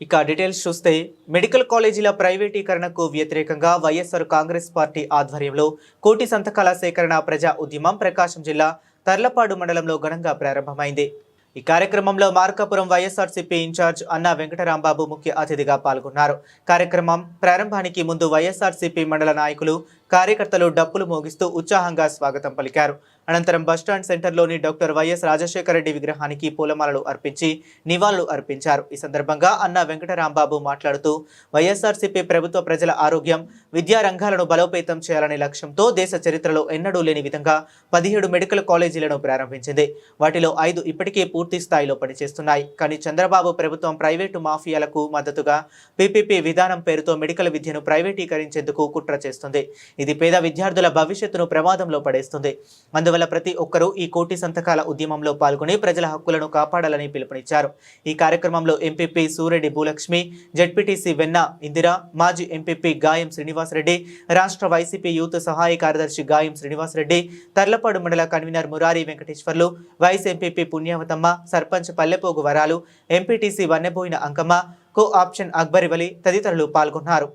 ఇక డీటెయిల్స్ చూస్తే మెడికల్ కాలేజీల ప్రైవేటీకరణకు వ్యతిరేకంగా వైఎస్ఆర్ కాంగ్రెస్ పార్టీ ఆధ్వర్యంలో కోటి సంతకాల సేకరణ ప్రజా ఉద్యమం ప్రకాశం జిల్లా తర్లపాడు మండలంలో ఘనంగా ప్రారంభమైంది. ఈ కార్యక్రమంలో మార్కాపురం వైఎస్ఆర్సీపీ ఇన్ఛార్జ్ అన్నా వెంకటరాంబాబు ముఖ్య అతిథిగా పాల్గొన్నారు. కార్యక్రమం ప్రారంభానికి ముందు వైఎస్ఆర్సీపీ మండల నాయకులు కార్యకర్తలు డప్పులు మోగిస్తూ ఉత్సాహంగా స్వాగతం పలికారు. అనంతరం బస్టాండ్ సెంటర్లోని డాక్టర్ వైఎస్ రాజశేఖర రెడ్డి విగ్రహానికి పూలమాలలు అర్పించి నివాళులు అర్పించారు. ఈ సందర్భంగా అన్న వెంకటరాంబాబు మాట్లాడుతూ వైఎస్ఆర్సీపీ ప్రభుత్వ ప్రజల ఆరోగ్యం విద్యా రంగాలను బలోపేతం చేయాలనే లక్ష్యంతో దేశ చరిత్రలో ఎన్నడూ లేని విధంగా పదిహేడు మెడికల్ కాలేజీలను ప్రారంభించింది. వాటిలో ఐదు ఇప్పటికే పూర్తి పూర్తి స్థాయిలో పనిచేస్తున్నాయి. కానీ చంద్రబాబు ప్రభుత్వం ప్రైవేటు మాఫియాలకు మద్దతుగా పీపీపీ విధానం పేరుతో మెడికల్ విద్యను ప్రైవేటీకరించేందుకు కుట్ర చేస్తుంది. ఇది పేద విద్యార్థుల భవిష్యత్తును ప్రమాదంలో పడేస్తుంది. అందువల్ల ప్రతి ఒక్కరూ ఈ కోటి సంతకాల ఉద్యమంలో పాల్గొని ప్రజల హక్కులను కాపాడాలని పిలుపునిచ్చారు. ఈ కార్యక్రమంలో ఎంపీపీ సూరెడ్డి భూలక్ష్మి జడ్పీటీసీ వెన్న ఇందిరా మాజీ ఎంపీపీ గాయం శ్రీనివాసరెడ్డి రాష్ట్ర వైసీపీ యూత్ సహాయ కార్యదర్శి గాయం శ్రీనివాసరెడ్డి తర్లపాడు మండల convener Murari Venkateswarlu vice MPP Punyavatamma sarpanch Pallepogu Varalu MPTC Vanneboina Ankamma co option Akbarvali తదితరులు పాల్గొన్నారు.